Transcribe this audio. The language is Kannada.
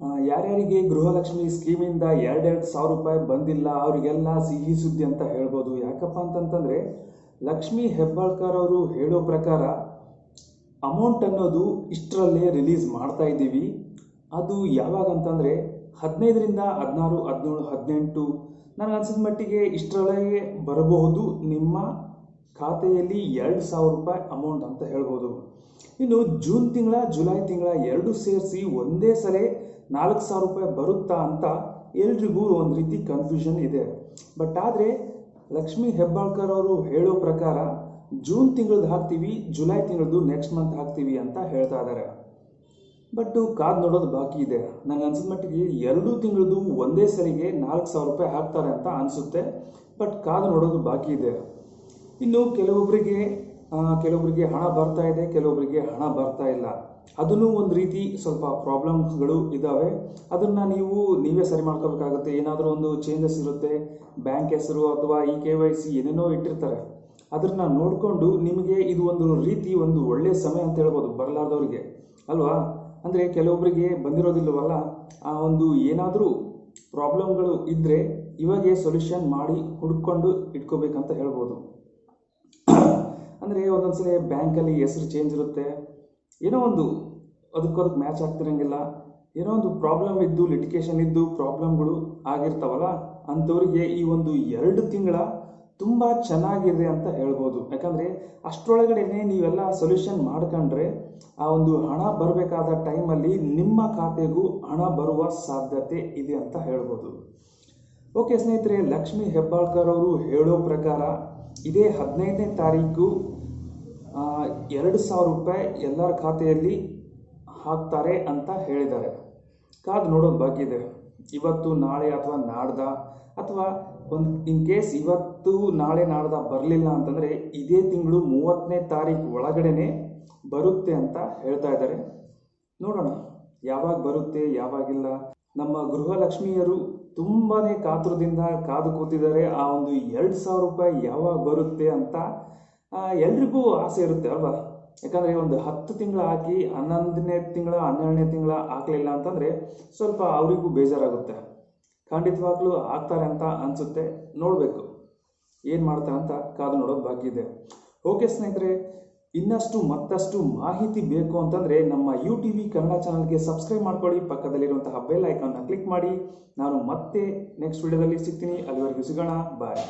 ಯಾರ್ಯಾರಿಗೆ ಗೃಹಲಕ್ಷ್ಮಿ ಸ್ಕೀಮಿಂದ ಎರಡೆರಡು ಸಾವಿರ ರೂಪಾಯಿ ಬಂದಿಲ್ಲ, ಅವರಿಗೆಲ್ಲ ಸಿಹಿ ಸುದ್ದಿ ಅಂತ ಹೇಳ್ಬೋದು. ಯಾಕಪ್ಪ ಅಂತಂತಂದರೆ, ಲಕ್ಷ್ಮಿ ಹೆಬ್ಬಾಳ್ಕರ್ ಅವರು ಹೇಳೋ ಪ್ರಕಾರ ಅಮೌಂಟ್ ಅನ್ನೋದು ಇಷ್ಟರಲ್ಲೇ ರಿಲೀಸ್ ಮಾಡ್ತಾ ಇದ್ದೀವಿ. ಅದು ಯಾವಾಗ ಅಂತಂದರೆ ಹದಿನೈದರಿಂದ ಹದಿನಾರು, ಹದಿನೇಳು, ಹದಿನೆಂಟು ನನಗೆ ಅನ್ಸಿದ ಮಟ್ಟಿಗೆ ಇಷ್ಟರೊಳಗೆ ಬರಬಹುದು. ನಿಮ್ಮ ಖಾತೆಯಲ್ಲಿ ಎರಡು ಸಾವಿರ ರೂಪಾಯಿ ಅಮೌಂಟ್ ಅಂತ ಹೇಳ್ಬೋದು. ಇನ್ನು ಜೂನ್ ತಿಂಗಳ, ಜುಲೈ ತಿಂಗಳ ಎರಡು ಸೇರಿಸಿ ಒಂದೇ ಸಲ ನಾಲ್ಕು ಸಾವಿರ ರೂಪಾಯಿ ಬರುತ್ತಾ ಅಂತ ಎಲ್ರಿಗೂ ಒಂದು ರೀತಿ ಕನ್ಫ್ಯೂಷನ್ ಇದೆ. ಬಟ್ ಆದರೆ ಲಕ್ಷ್ಮಿ ಹೆಬ್ಬಾಳ್ಕರ್ ಅವರು ಹೇಳೋ ಪ್ರಕಾರ ಜೂನ್ ತಿಂಗಳದ್ದು ಹಾಕ್ತೀವಿ, ಜುಲೈ ತಿಂಗಳದ್ದು ನೆಕ್ಸ್ಟ್ ಮಂತ್ ಹಾಕ್ತೀವಿ ಅಂತ ಹೇಳ್ತಾ ಇದ್ದಾರೆ ಬಟ್ ಕಾದು ನೋಡೋದು ಬಾಕಿ ಇದೆ. ನನಗೆ ಅನ್ಸಿದ ಮಟ್ಟಿಗೆ ಎರಡು ತಿಂಗಳದ್ದು ಒಂದೇ ಸರಿಗೆ ನಾಲ್ಕು ಸಾವಿರ ರೂಪಾಯಿ ಹಾಕ್ತಾರೆ ಅಂತ ಅನಿಸುತ್ತೆ. ಬಟ್ ಕಾದು ನೋಡೋದು ಬಾಕಿ ಇದೆ. ಇನ್ನು ಕೆಲವೊಬ್ಬರಿಗೆ ಕೆಲವೊಬ್ಬರಿಗೆ ಹಣ ಬರ್ತಾ ಇದೆ ಕೆಲವೊಬ್ಬರಿಗೆ ಹಣ ಬರ್ತಾ ಇಲ್ಲ. ಅದನ್ನು ಒಂದು ರೀತಿ ಸ್ವಲ್ಪ ಪ್ರಾಬ್ಲಮ್ಸ್ಗಳು ಇದ್ದಾವೆ ಅದನ್ನು ನೀವು, ನೀವೇ ಸರಿ ಮಾಡ್ಕೋಬೇಕಾಗುತ್ತೆ. ಏನಾದರೂ ಒಂದು ಚೇಂಜಸ್ ಇರುತ್ತೆ ಬ್ಯಾಂಕ್ ಹೆಸರು ಅಥವಾ ಇ ಕೆ ವೈ ಸಿ ಏನೇನೋ ಇಟ್ಟಿರ್ತಾರೆ. ಅದನ್ನ ನೋಡಿಕೊಂಡು ನಿಮಗೆ ಇದು ಒಂದು ರೀತಿ ಒಂದು ಒಳ್ಳೆಯ ಸಮಯ ಅಂತ ಹೇಳ್ಬೋದು ಬರಲಾರ್ದವ್ರಿಗೆ. ಅಲ್ವಾ? ಅಂದರೆ ಕೆಲವೊಬ್ಬರಿಗೆ ಬಂದಿರೋದಿಲ್ಲವಲ್ಲ, ಆ ಒಂದು ಏನಾದರೂ ಪ್ರಾಬ್ಲಮ್ಗಳು ಇದ್ದರೆ ಇವಾಗೆ ಸೊಲ್ಯೂಷನ್ ಮಾಡಿ ಹುಡ್ಕೊಂಡು ಇಟ್ಕೋಬೇಕಂತ ಹೇಳ್ಬೋದು. ಅಂದರೆ ಬ್ಯಾಂಕ್ ಬ್ಯಾಂಕಲ್ಲಿ ಹೆಸರು ಚೇಂಜ್ ಇರುತ್ತೆ. ಏನೋ ಒಂದು ಅದಕ್ಕೋದಕ್ಕೆ ಮ್ಯಾಚ್ ಆಗ್ತಿರಂಗಿಲ್ಲ. ಏನೋ ಒಂದು ಪ್ರಾಬ್ಲಮ್ ಇದ್ದು ಲಿಟಿಕೇಶನ್ ಇದ್ದು ಪ್ರಾಬ್ಲಮ್ಗಳು ಆಗಿರ್ತಾವಲ್ಲ, ಅಂಥವ್ರಿಗೆ ಈ ಒಂದು ಎರಡು ತಿಂಗಳ ತುಂಬ ಚೆನ್ನಾಗಿದೆ ಅಂತ ಹೇಳ್ಬೋದು. ಯಾಕಂದರೆ ಅಷ್ಟರೊಳಗಡೆನೆ ನೀವೆಲ್ಲ ಸೊಲ್ಯೂಷನ್ ಮಾಡ್ಕೊಂಡ್ರೆ ಆ ಒಂದು ಹಣ ಬರಬೇಕಾದ ಟೈಮಲ್ಲಿ ನಿಮ್ಮ ಖಾತೆಗೂ ಹಣ ಬರುವ ಸಾಧ್ಯತೆ ಇದೆ ಅಂತ ಹೇಳ್ಬೋದು. ಓಕೆ ಸ್ನೇಹಿತರೆ, ಲಕ್ಷ್ಮಿ ಹೆಬ್ಬಾಳ್ಕರ್ ಅವರು ಹೇಳೋ ಪ್ರಕಾರ ಇದೇ ಹದಿನೈದನೇ ತಾರೀಕು ಎರಡು ಸಾವಿರ ರೂಪಾಯಿ ಎಲ್ಲರ ಖಾತೆಯಲ್ಲಿ ಹಾಕ್ತಾರೆ ಅಂತ ಹೇಳಿದ್ದಾರೆ. ಕಾದು ನೋಡೋದು ಬಾಕಿ ಇದೆ. ಇವತ್ತು, ನಾಳೆ ಅಥವಾ ನಾಡ್ದ, ಅಥವಾ ಒಂದು ಇನ್ ಕೇಸ್ ಇವತ್ತು, ನಾಳೆ, ನಾಡ್ದ ಬರಲಿಲ್ಲ ಅಂತಂದರೆ ಇದೇ ತಿಂಗಳು ಮೂವತ್ತನೇ ತಾರೀಕು ಒಳಗಡೆನೆ ಬರುತ್ತೆ ಅಂತ ಹೇಳ್ತಾ ಇದ್ದಾರೆ. ನೋಡೋಣ, ಯಾವಾಗ ಬರುತ್ತೆ, ಯಾವಾಗಿಲ್ಲ. ನಮ್ಮ ಗೃಹಲಕ್ಷ್ಮಿಯರು ತುಂಬಾನೇ ಕಾತುರದಿಂದ ಕಾದು ಕೂತಿದ್ದಾರೆ. ಆ ಒಂದು ಎರಡು ಸಾವಿರ ರೂಪಾಯಿ ಯಾವಾಗ ಬರುತ್ತೆ ಅಂತ ಎಲ್ರಿಗೂ ಆಸೆ ಇರುತ್ತೆ ಅಲ್ವಾ? ಯಾಕಂದರೆ ಒಂದು ಹತ್ತು ತಿಂಗಳು ಹಾಕಿ ಹನ್ನೊಂದನೇ ತಿಂಗಳ, ಹನ್ನೆರಡನೇ ತಿಂಗಳ ಹಾಕಲಿಲ್ಲ ಅಂತಂದರೆ ಸ್ವಲ್ಪ ಅವರಿಗೂ ಬೇಜಾರಾಗುತ್ತೆ. ಖಂಡಿತವಾಗ್ಲೂ ಹಾಕ್ತಾರೆ ಅಂತ ಅನಿಸುತ್ತೆ. ನೋಡಬೇಕು. ಏನು ಮಾಡ್ತಾರೆ ಅಂತ ಕಾದು ನೋಡೋದು ಬಾಕಿ ಇದೆ. ಓಕೆ ಸ್ನೇಹಿತರೆ ಇನ್ನಷ್ಟು ಮತ್ತಷ್ಟು ಮಾಹಿತಿ ಬೇಕು ಅಂತಂದರೆ ನಮ್ಮ ಯು ಟಿ ವಿ ಕನ್ನಡ ಚಾನಲ್ಗೆ ಸಬ್ಸ್ಕ್ರೈಬ್ ಮಾಡ್ಕೊಳ್ಳಿ. ಪಕ್ಕದಲ್ಲಿರುವಂತಹ ಬೆಲ್ ಐಕಾನ್ನ ಕ್ಲಿಕ್ ಮಾಡಿ. ನಾನು ಮತ್ತೆ ನೆಕ್ಸ್ಟ್ ವಿಡಿಯೋದಲ್ಲಿ ಸಿಗ್ತೀನಿ. ಅಲ್ಲಿವರೆಗೂ ಸಿಗೋಣ. ಬಾಯ್